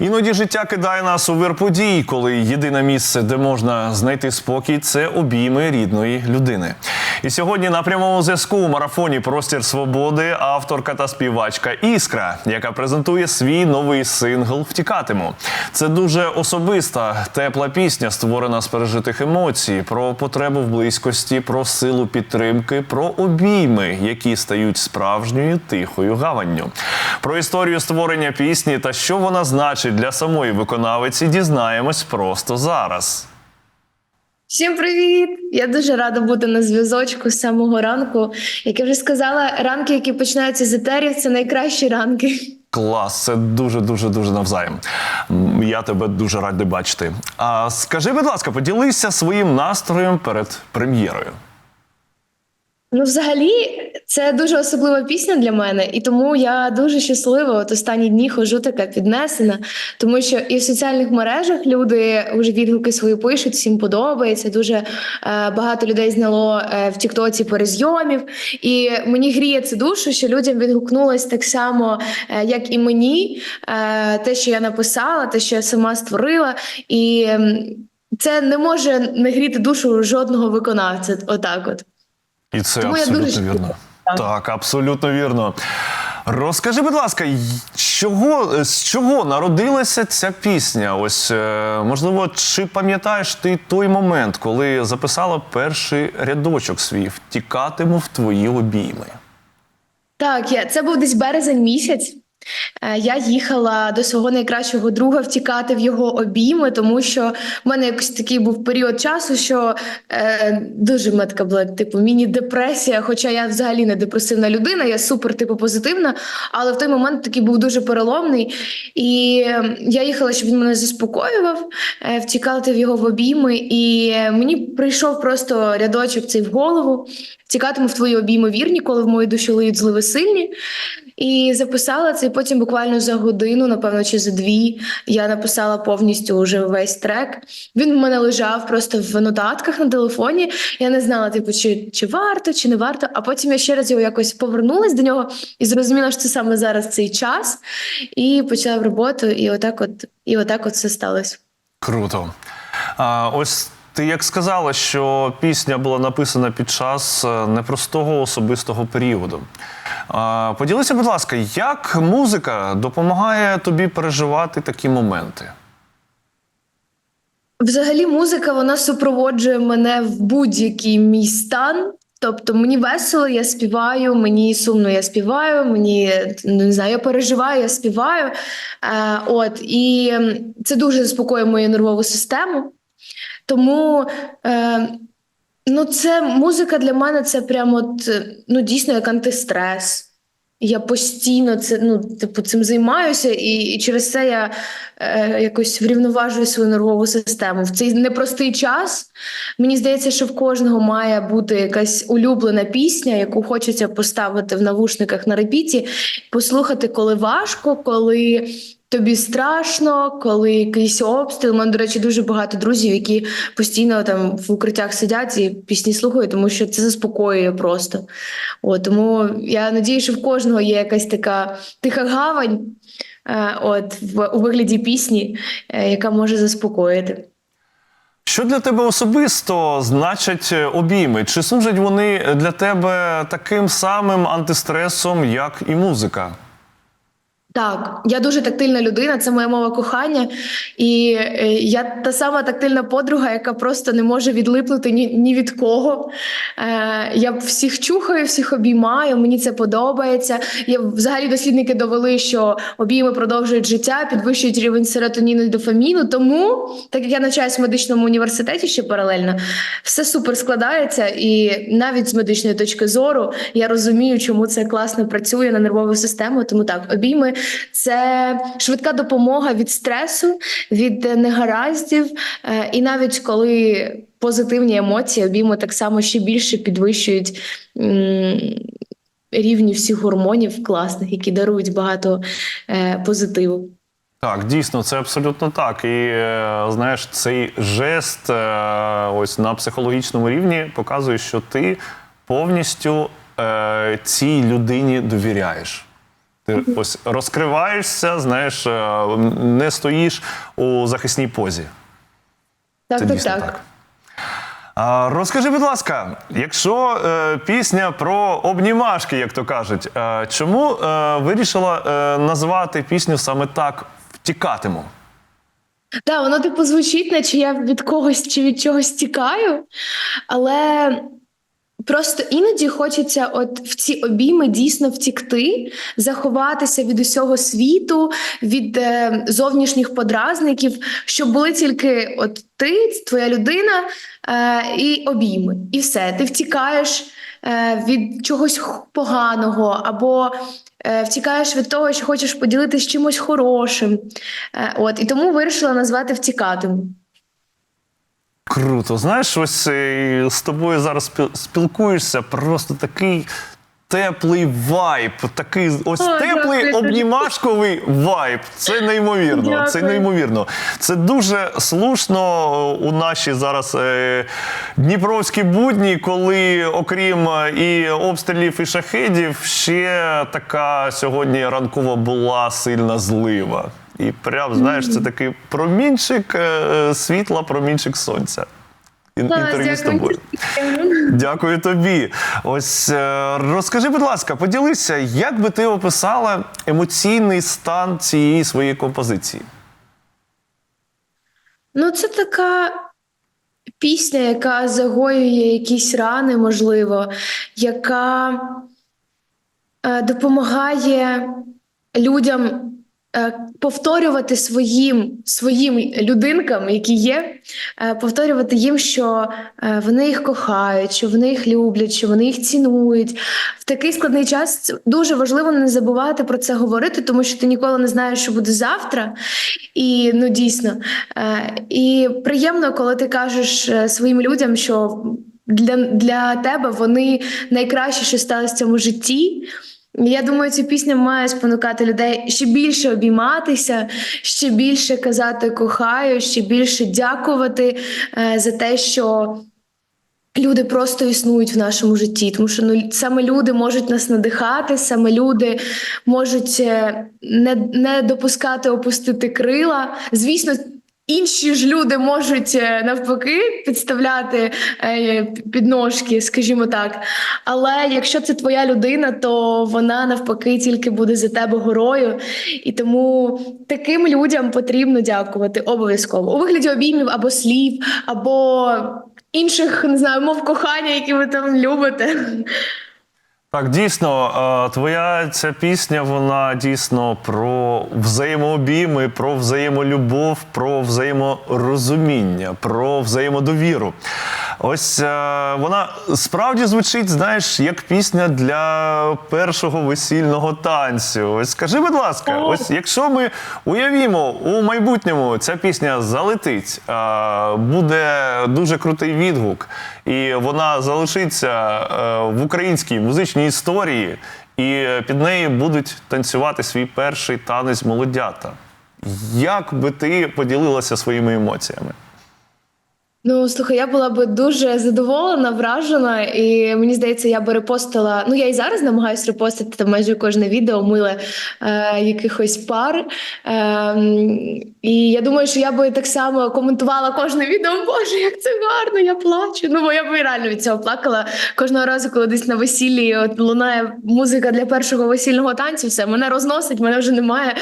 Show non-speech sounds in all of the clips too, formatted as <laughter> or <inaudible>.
Іноді життя кидає нас у вир подій, коли єдине місце, де можна знайти спокій, це обійми рідної людини. І сьогодні на прямому зв'язку у марафоні Простір свободи авторка та співачка Іскра, яка презентує свій новий сингл Втікатиму. Це дуже особиста, тепла пісня, створена з пережитих емоцій, про потребу в близькості, про силу підтримки, про обійми, які стають справжньою тихою гаванню. Про історію створення пісні та що вона значить для самої виконавиці, дізнаємось просто зараз. Всім привіт! Я дуже рада бути на зв'язочку з самого ранку. Як я вже сказала, ранки, які починаються з етерів, це найкращі ранки. Клас, це дуже дуже дуже навзаєм. Я тебе дуже радий бачити. А скажи, будь ласка, поділися своїм настроєм перед прем'єрою. Ну, взагалі, це дуже особлива пісня для мене, і тому я дуже щаслива. От останні дні хожу така піднесена, тому що і в соціальних мережах люди вже відгуки свої пишуть, всім подобається. Дуже е, багато людей зняло е, в Тіктоці перезйомів. І мені гріє це душу, що людям відгукнулось так само, е, як і мені, е, те, що я написала, те, що я сама створила. І ем, це не може не гріти душу жодного виконавця. Отак, от. І це Тому абсолютно дуже вірно. Так. Так, абсолютно вірно. Розкажи, будь ласка, чого, з чого народилася ця пісня? Ось е, можливо, чи пам'ятаєш ти той момент, коли записала перший рядочок свій Втікатиму в твої обійми? Так, я це був десь березень місяць. Е, Я їхала до свого найкращого друга втікати в його обійми, тому що в мене якось такий був період часу, що е, дуже така була типу міні-депресія. Хоча я взагалі не депресивна людина, я супер типу позитивна. Але в той момент такий був дуже переломний. І е, я їхала, щоб він мене заспокоював, е, втікати в його в обійми. І мені прийшов просто рядочок цей в голову. Втікатиму в твої обійми вірні, коли в мою душу лиють зливи сильні. І записала це. і Потім буквально за годину, напевно, чи за дві, я написала повністю вже весь трек. Він в мене лежав просто в нотатках на телефоні. Я не знала, типу, чи, чи варто, чи не варто. А потім я ще раз його якось повернулась до нього і зрозуміла, що це саме зараз цей час. І почала роботу, і отак, от, і отак от все сталося. Круто. А, ось ти як сказала, що пісня була написана під час е, непростого особистого періоду. Поділися, будь ласка, як музика допомагає тобі переживати такі моменти? Взагалі, музика вона супроводжує мене в будь-який мій стан. Тобто мені весело, я співаю, мені сумно, я співаю, мені не знаю, я переживаю, я співаю. Е, от і це дуже заспокоює мою нервову систему. Тому е, ну, це музика для мене це прямо от, е, ну, дійсно як антистрес. Я постійно це, ну, типу, цим займаюся, і, і через це я е, якось врівноважую свою нервову систему. В цей непростий час мені здається, що в кожного має бути якась улюблена пісня, яку хочеться поставити в навушниках на репіті, послухати, коли важко, коли тобі страшно, коли якийсь обстріл. У мене, до речі, дуже багато друзів, які постійно там в укриттях сидять і пісні слухають, тому що це заспокоює просто. От, тому я надію, що в кожного є якась така тиха гавань, е, от в у вигляді пісні, е, яка може заспокоїти. Що для тебе особисто значать е, обійми? Чи служать вони для тебе таким самим антистресом, як і музика? Так, я дуже тактильна людина, це моя мова кохання, і е, я та сама тактильна подруга, яка просто не може відлипнути ні, ні від кого. Е, я всіх чухаю, всіх обіймаю, мені це подобається. Я, взагалі дослідники довели, що обійми продовжують життя, підвищують рівень серотоніну і дофаміну. Тому, так як я навчаюся в медичному університеті ще паралельно, все супер складається, і навіть з медичної точки зору я розумію, чому це класно працює на нервову систему. Тому так, обійми це швидка допомога від стресу, від негараздів, Е, і навіть коли позитивні емоції обійми так само ще більше підвищують. Рівні всіх гормонів класних, які дарують багато е, позитиву. Так, дійсно, це абсолютно так. І е, знаєш, цей жест ось на психологічному рівні показує, що ти повністю цій людині довіряєш. Ти ось розкриваєшся, знаєш, е, не стоїш у захисній позі. Так, Це так, дійсно так. так. А, розкажи, будь ласка, якщо е, пісня про обнімашки, як то кажуть, е, чому е, вирішила е, назвати пісню саме так Втікатиму? Так, воно типу звучить, наче я від когось чи від чогось тікаю, але просто іноді хочеться от в ці обійми дійсно втікти, заховатися від усього світу, від е, зовнішніх подразників, щоб були тільки от ти, твоя людина е, і обійми. І все. Ти втікаєш е, від чогось поганого або е, втікаєш від того, що хочеш поділитися чимось хорошим. Е, От і тому вирішила назвати втікатиму. Круто. Знаєш, ось е, з тобою зараз спілкуєшся, просто такий теплий вайб, такий ось О, теплий дякую. обнімашковий вайб. Це неймовірно. Це неймовірно. Це дуже слушно у наші зараз е, дніпровські будні, коли, окрім е, і обстрілів і шахедів, ще така сьогодні ранкова була сильна злива. І прям, знаєш, це такий промінчик е, світла, промінчик сонця. Ін- Інтерв'ю з тобою. Дякую тобі. Ось е, розкажи, будь ласка, поділися, як би ти описала емоційний стан цієї своєї композиції? Ну, це така пісня, яка загоює якісь рани, можливо, яка е, допомагає людям е, повторювати своїм, своїм людинкам, які є, е, повторювати їм, що е, вони їх кохають, що вони їх люблять, що вони їх цінують. В такий складний час дуже важливо не забувати про це говорити, тому що ти ніколи не знаєш, що буде завтра. І ну дійсно. Е, і приємно, коли ти кажеш е, своїм людям, що для, для тебе вони найкраще, що сталося в цьому житті. Я думаю, ця пісня має спонукати людей ще більше обійматися, ще більше казати кохаю, ще більше дякувати е, за те, що люди просто існують в нашому житті. Тому що ну саме люди можуть нас надихати, саме люди можуть е, не, не допускати опустити крила. Звісно. Інші ж люди можуть е, навпаки підставляти е, підножки, скажімо так. Але якщо це твоя людина, то вона навпаки тільки буде за тебе горою. І тому таким людям потрібно дякувати обов'язково у вигляді обіймів або слів, або інших не знаю, мов кохання, які ви там любите. Так, дійсно, е, твоя ця пісня, вона дійсно про взаємообійми, про взаємолюбов, про взаєморозуміння, про взаємодовіру. Ось е, вона справді звучить, знаєш, як пісня для першого весільного танцю. Ось скажи, будь ласка, ось якщо ми уявімо у майбутньому ця пісня залетить, е, буде дуже крутий відгук, і вона залишиться е, в українській музичній історії, і під неї будуть танцювати свій перший танець молодята. Як би ти поділилася своїми емоціями? Ну, слухай, я була би дуже задоволена, вражена, і мені здається, я би репостила. Ну, я і зараз намагаюся репостити там майже кожне відео миле е, якихось пар. Е, і я думаю, що я би так само коментувала кожне відео. Боже, як це гарно, я плачу. Ну, бо я би реально від цього плакала кожного разу, коли десь на весіллі от лунає музика для першого весільного танцю. Все мене розносить, мене вже немає.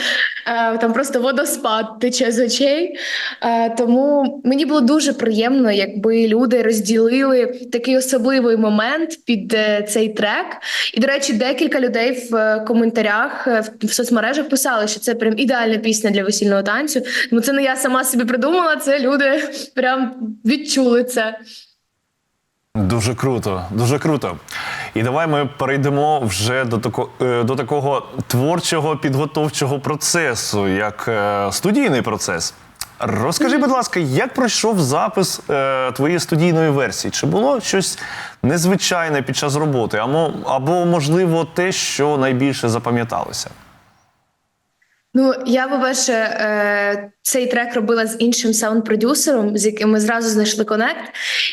Е, там просто водоспад тече з очей. Е, тому мені було дуже приємно, якби люди розділили такий особливий момент під е, цей трек. І, до речі, декілька людей в е, коментарях е, в, соцмережах писали, що це прям ідеальна пісня для весільного танцю. Ну це не я сама собі придумала, це люди прям відчули це. Дуже круто, дуже круто. І давай ми перейдемо вже до такого, до такого творчого підготовчого процесу, як студійний процес. Розкажи, будь ласка, як пройшов запис е, твоєї студійної версії? Чи було щось незвичайне під час роботи, або, або можливо те, що найбільше запам'яталося? Ну, я, по-перше, е, цей трек робила з іншим саунд-продюсером, з яким ми зразу знайшли конект.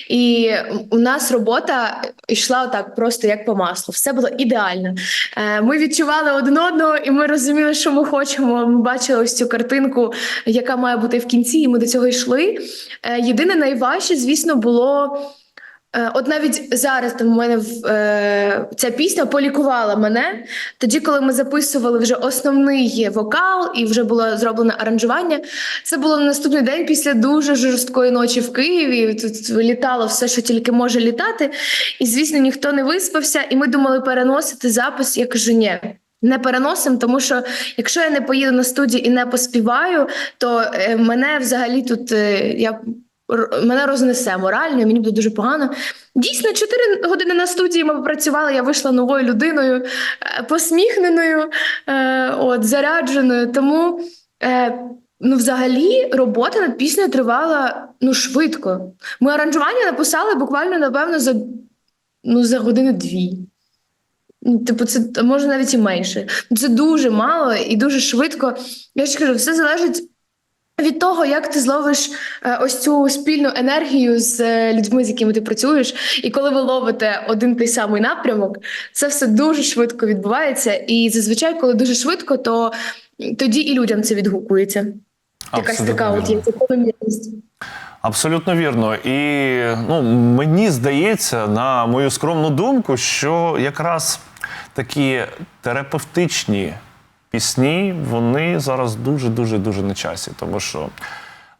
І у нас робота йшла отак, просто як по маслу. Все було ідеально. Е, Ми відчували один одного, і ми розуміли, що ми хочемо. Ми бачили ось цю картинку, яка має бути в кінці, і ми до цього йшли. Е, Єдине найважче, звісно, було. Е, От навіть зараз там у мене в- е, ця пісня полікувала мене. Тоді, коли ми записували вже основний вокал і вже було зроблено аранжування, це було на наступний день після дуже жорсткої ночі в Києві. Тут літало все, що тільки може літати. І звісно, ніхто не виспався. І ми думали переносити запис. Я кажу, ні. Не переносимо, тому що якщо я не поїду на студію і не поспіваю, то е, мене взагалі тут е, я мене рознесе морально, мені буде дуже погано. Дійсно, 4 години на студії ми попрацювали. Я вийшла новою людиною, е, посміхненою, е, от зарядженою. Тому е, ну, взагалі робота над піснею тривала ну швидко. Ми аранжування написали буквально, напевно, за, ну, за години дві. Ну, Типу, це може навіть і менше. Це дуже мало і дуже швидко. Я ж кажу, все залежить від того, як ти зловиш е, ось цю спільну енергію з е, людьми, з якими ти працюєш. І коли ви ловите один той самий напрямок, це все дуже швидко відбувається. І зазвичай, коли дуже швидко, то тоді і людям це відгукується. Якась така от є закономірність. Абсолютно вірно. І ну, мені здається, на мою скромну думку, що якраз такі терапевтичні пісні, вони зараз дуже, дуже, дуже на часі. Тому що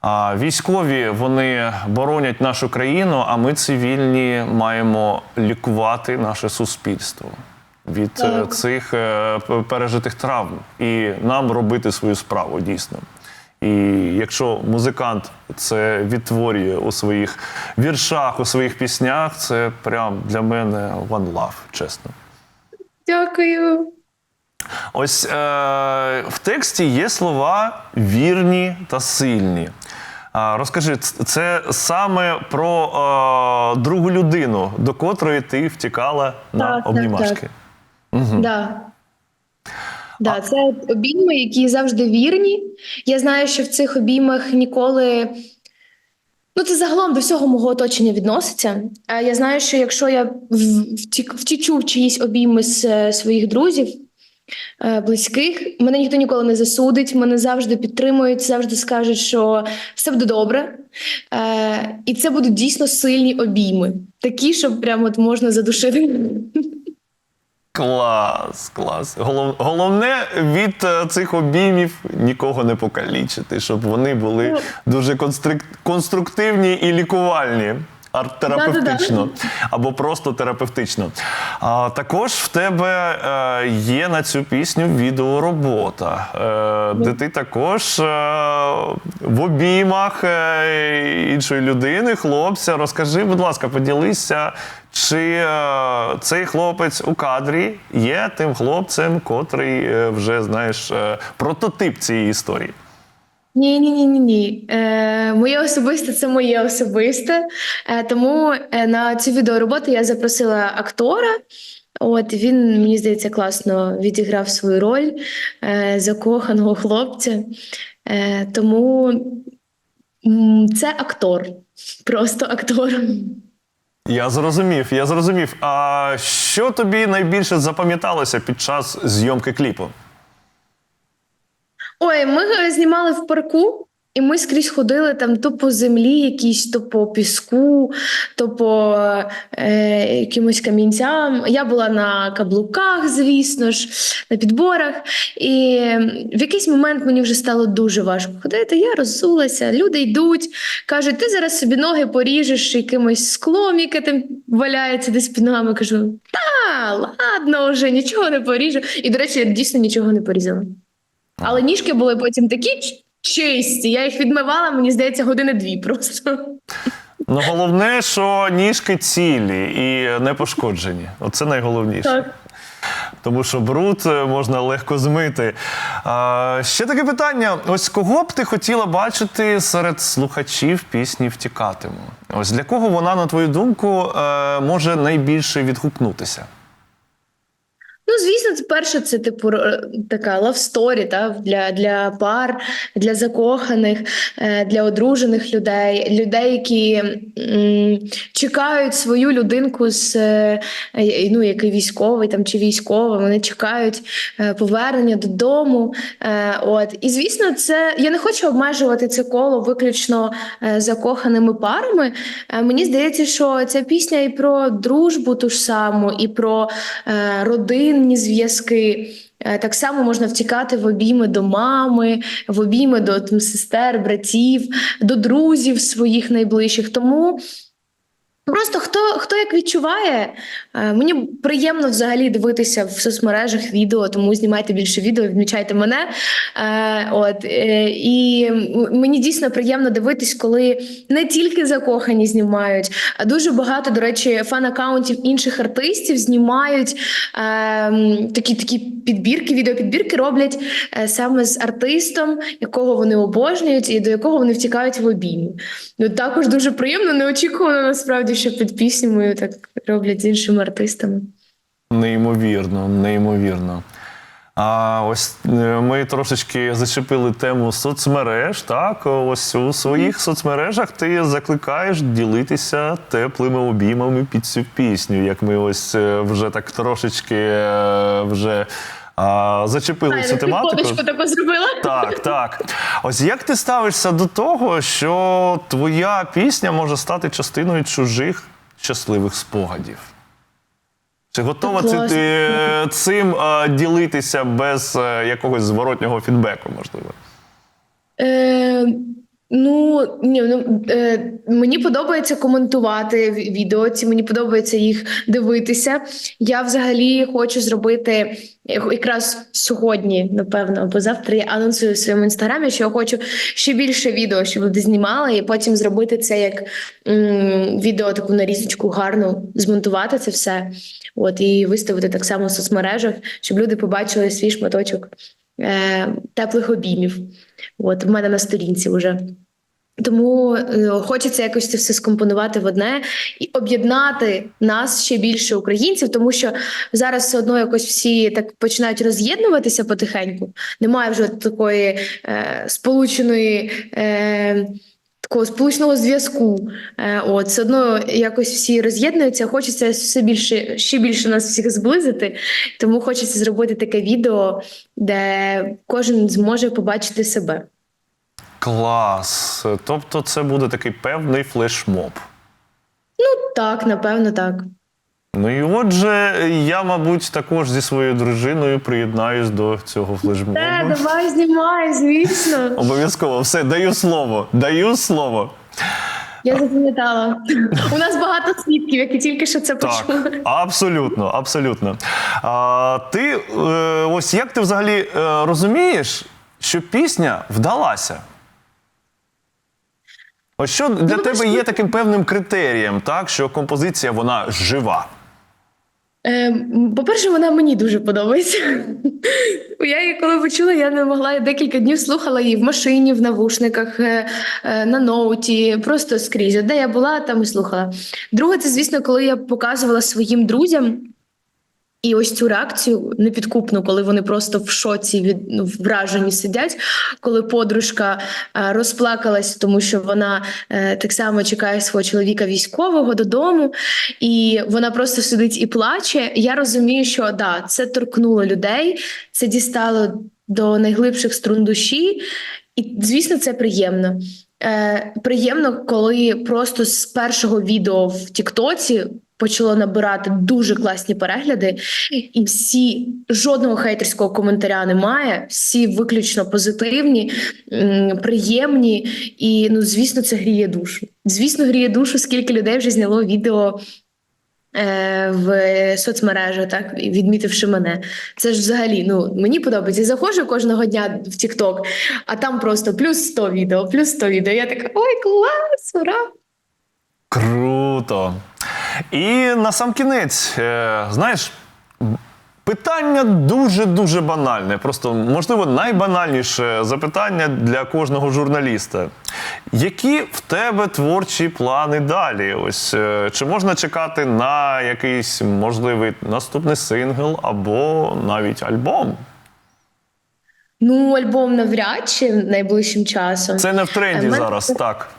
а, військові вони боронять нашу країну, а ми цивільні маємо лікувати наше суспільство від е, Так. цих е, пережитих травм і нам робити свою справу дійсно. І якщо музикант це відтворює у своїх віршах, у своїх піснях, це прям для мене one love, чесно. Дякую. Ось е, в тексті є слова вірні та сильні. Розкажи, це саме про е, другу людину, до котрої ти втікала на Так, так, обнімашки. Да. Да, це обійми, які завжди вірні. Я знаю, що в цих обіймах ніколи. Ну, це загалом до всього мого оточення відноситься. Я знаю, що якщо я втічу в чиїсь обійми з е, своїх друзів, близьких, мене ніхто ніколи не засудить, мене завжди підтримують, завжди скажуть, що все буде добре. Е, і це будуть дійсно сильні обійми, такі, що прямо от можна задушити. Клас, клас. Голов, головне від е, цих обіймів нікого не покалічити, щоб вони були Ну. дуже конструктивні і лікувальні. Арт-терапевтично або просто терапевтично. А, також в тебе е, є на цю пісню відеоробота, е, де ти також е, в обіймах е, іншої людини, хлопця. Розкажи, будь ласка, поділися, чи е, цей хлопець у кадрі є тим хлопцем, котрий е, вже знаєш е, прототип цієї історії. Ні, ні, ні, ні, ні. Е, моє особисте це моє особисте. Е, тому е, на цю відеороботу я запросила актора. От він, мені здається, класно відіграв свою роль е, закоханого хлопця. Е, тому це актор, просто актор. Я зрозумів, я зрозумів. А що тобі найбільше запам'яталося під час зйомки кліпу? Ой, ми е, знімали в парку, і ми скрізь ходили там то по землі, якісь, то по піску, то по е, якимось камінцям. Я була на каблуках, звісно ж, на підборах. І в якийсь момент мені вже стало дуже важко ходити. Я роззулася, люди йдуть, кажуть, ти зараз собі ноги поріжеш якимось склом, яке там валяється десь під ногами. Кажу, та ладно, вже нічого не поріжу. І, до речі, я дійсно нічого не порізала. Але ніжки були потім такі чисті. Я їх відмивала, мені здається, години дві просто. Ну, головне, що ніжки цілі і не пошкоджені. Оце найголовніше. Так. Тому що бруд е, можна легко змити. А, ще таке питання: ось кого б ти хотіла бачити серед слухачів пісні Втікатиму? Ось для кого вона, на твою думку, е, може найбільше відгукнутися? Ну, звісно, це перше, це типу така story, та, для, для пар, для закоханих, е, для одружених людей, людей, які м, чекають свою людинку з е, е, ну, який військовий там чи військова, вони чекають повернення додому. От і звісно, це я не хочу обмежувати це коло виключно закоханими парами. Мені здається, що ця пісня і про дружбу ту ж саму, і про е, родинні зв'язки. Е, Так само можна втікати в обійми до мами, в обійми до там, сестер, братів, до друзів своїх найближчих. Тому Просто хто хто як відчуває, Е, мені приємно взагалі дивитися в соцмережах відео, тому знімайте більше відео, відмічайте мене. Е, От е, і мені дійсно приємно дивитись, коли не тільки закохані знімають, а дуже багато, до речі, фан-аккаунтів інших артистів знімають такі такі підбірки, відеопідбірки роблять саме з артистом, якого вони обожнюють, і до якого вони втікають в обійми. Ну також дуже приємно, неочікувано насправді, що під пісню мою так роблять з іншими артистами. Неймовірно, неймовірно. А ось е, ми трошечки зачепили тему соцмереж. Так, ось у своїх соцмережах ти закликаєш ділитися теплими обіймами під цю пісню, як ми ось е, вже так трошечки е, вже а, зачепили цю тематику. Таку зробила. Так, так. Ось як ти ставишся до того, що твоя пісня може стати частиною чужих щасливих спогадів? Чи готова ти, ти цим е, ділитися без е, якогось зворотнього фідбеку, можливо? Е, ну, ні, ну е, мені подобається коментувати відео ці, мені подобається їх дивитися. Я взагалі хочу зробити е, якраз сьогодні, напевно, або завтра я анонсую в своєму інстаграмі, що я хочу ще більше відео, щоб люди знімали, і потім зробити це як м, відео, таку нарізочку гарну, змонтувати це все. От і виставити так само в соцмережах, щоб люди побачили свій шматочок е, теплих обіймів. От в мене на сторінці вже. Тому е, хочеться якось це все скомпонувати в одне і об'єднати нас ще більше українців, тому що зараз все одно якось всі так починають роз'єднуватися потихеньку. Немає вже такої е, сполученої. Е, Такого сполучного зв'язку, Е, от все одно якось всі роз'єднуються. Хочеться все більше ще більше нас всіх зблизити. Тому хочеться зробити таке відео, де кожен зможе побачити себе. Клас. Тобто, це буде такий певний флешмоб. Ну Так, напевно, так. Ну і отже, я, мабуть, також зі своєю дружиною приєднаюсь до цього флешмобу. Те, давай знімай, звісно. Обов'язково все, даю слово. Даю слово. Я запам'ятала. У нас багато свідків, які тільки що це Так, почули. абсолютно, абсолютно. А, ти е, ось як ти взагалі е, розумієш, що пісня вдалася? Ось що для Ну, тебе знаєш, є таким певним критерієм, так, що композиція вона жива. Е, По-перше, вона мені дуже подобається. <laughs> Я її коли почула, я не могла я декілька днів слухала її в машині, в навушниках, е, е, на ноуті, просто скрізь. Де я була, там і слухала. Друге, це, звісно, коли я показувала своїм друзям. І ось цю реакцію непідкупну, коли вони просто в шоці від ну, вражені сидять, коли подружка е, розплакалась, тому що вона е, так само чекає свого чоловіка військового додому, і вона просто сидить і плаче. Я розумію, що да, це торкнуло людей, це дістало до найглибших струн душі, і звісно, це приємно. Е, приємно, коли просто з першого відео в Тіктоці почало набирати дуже класні перегляди, і всі жодного хейтерського коментаря немає. Всі виключно позитивні, приємні. І ну, звісно, це гріє душу. Звісно, гріє душу, скільки людей вже зняло відео. е, В соцмережах, так відмітивши мене, це ж взагалі ну мені подобається. Я заходжу кожного дня в TikTok, а там просто плюс 100 відео, плюс 100 відео. Я така, ой, клас, ура! Круто. І на сам кінець, е, знаєш, питання дуже-дуже банальне. Просто, можливо, найбанальніше запитання для кожного журналіста. Які в тебе творчі плани далі? Ось е, чи можна чекати на якийсь можливий наступний сингл або навіть альбом? Ну, альбом навряд чи найближчим часом. Це не в тренді Е, мене- зараз, так.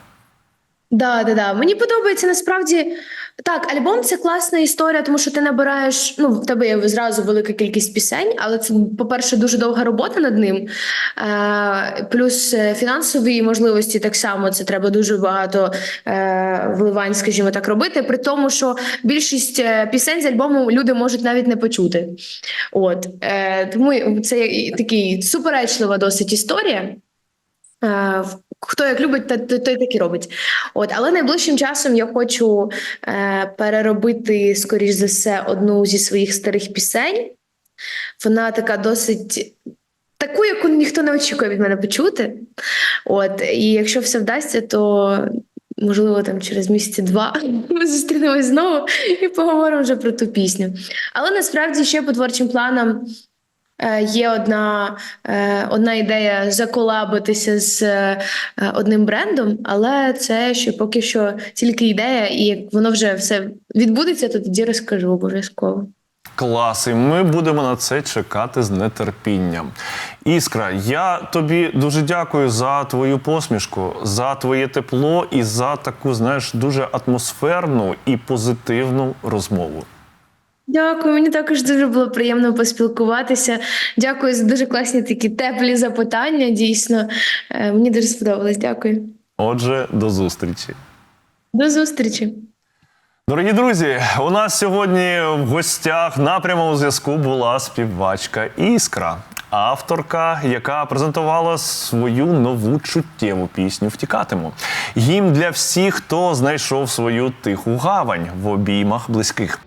Да, да, да. Мені подобається насправді. Так, альбом це класна історія, тому що ти набираєш. Ну, в тебе є зразу велика кількість пісень, але це, по-перше, дуже довга робота над ним. Е, плюс е, фінансові можливості так само. Це треба дуже багато е, вливань, скажімо так, робити. При тому, що більшість е, пісень з альбому люди можуть навіть не почути. От е, тому це такий суперечлива досить історія. Е, Хто як любить, той, той так і робить. От, але найближчим часом я хочу е, переробити, скоріш за все, одну зі своїх старих пісень. Вона така досить таку, яку ніхто не очікує від мене почути. От, і якщо все вдасться, то можливо там через місяці два <laughs> ми зустрінемось знову і поговоримо вже про ту пісню. Але насправді ще по творчим планам. Е, Є одна, е, одна ідея заколабитися з е, одним брендом, але це ще поки що тільки ідея, і як воно вже все відбудеться, то тоді розкажу обов'язково. Клас, і ми будемо на це чекати з нетерпінням. Іскра, я тобі дуже дякую за твою посмішку, за твоє тепло і за таку, знаєш, дуже атмосферну і позитивну розмову. Дякую, мені також дуже було приємно поспілкуватися. Дякую за дуже класні такі теплі запитання. Дійсно, Е, мені дуже сподобалось. Дякую. Отже, до зустрічі. До зустрічі. Дорогі друзі, у нас сьогодні в гостях на прямому зв'язку була співачка Іскра, авторка, яка презентувала свою нову чуттєву пісню Втікатиму. Гімн для всіх, хто знайшов свою тиху гавань в обіймах близьких.